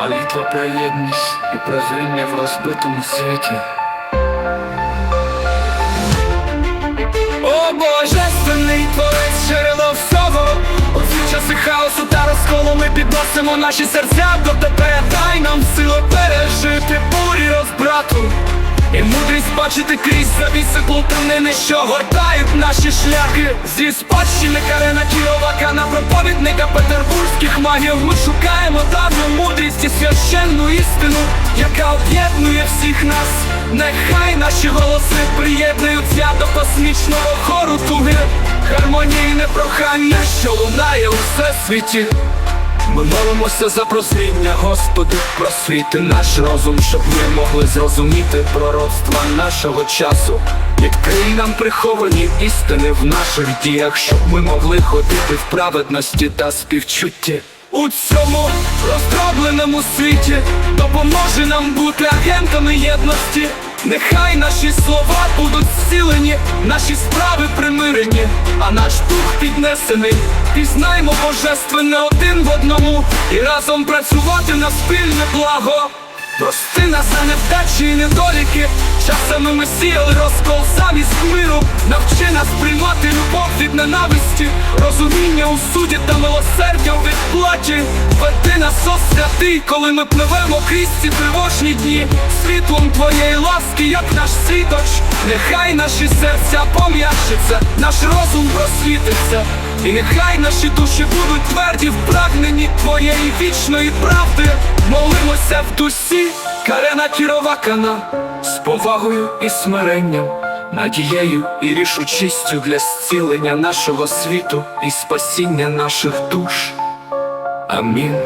Молитва про єдність і прозріння в розбитому світі. О божественний творець джерело всього У ці часи хаосу та розколу ми підносимо наші серця до тебе Дай нам силу бачити крізь завіси плутанини, що гортають наші шляхи. Зі спадщини Карена Кіровака на проповідника петербурзьких магів. Ми шукаємо давню мудрість і священну істину, яка об'єднує всіх нас. Нехай наші голоси приєднуються до космічного хору туги. Гармонійне прохання, що лунає у всесвіті Ми молимося за прозріння, Господи, просвіти наш розум, щоб ми могли зрозуміти пророцтва нашого часу. Відкрий нам приховані істини в наших діях, щоб ми могли ходити в праведності та співчутті. У цьому роздробленому світі допоможе нам бути агентами єдності. Нехай наші слова будуть зцілені, наші справи примирені, а наш дух піднесений. Пізнаймо божественне один в одному і разом працювати на спільне благо. Прости нас за невдачі і недоліки, часами ми сіяли розкол замість миру, навчи нас приймати любов від ненависті, розуміння у суді та милосердя у відплаті. Веди нас, о святий, коли ми пливемо крізь ці тривожні дні, світлом твоєї ласки, як наш світоч, нехай наші серця пом'якшиться, наш розум просвітиться, і нехай наші душі будуть тверді в прагненні твоєї вічної правди. Молимося в дусі, Карена Кіровакана, з повагою і смиренням, надією і рішучістю для зцілення нашого світу і спасіння наших душ. Амінь.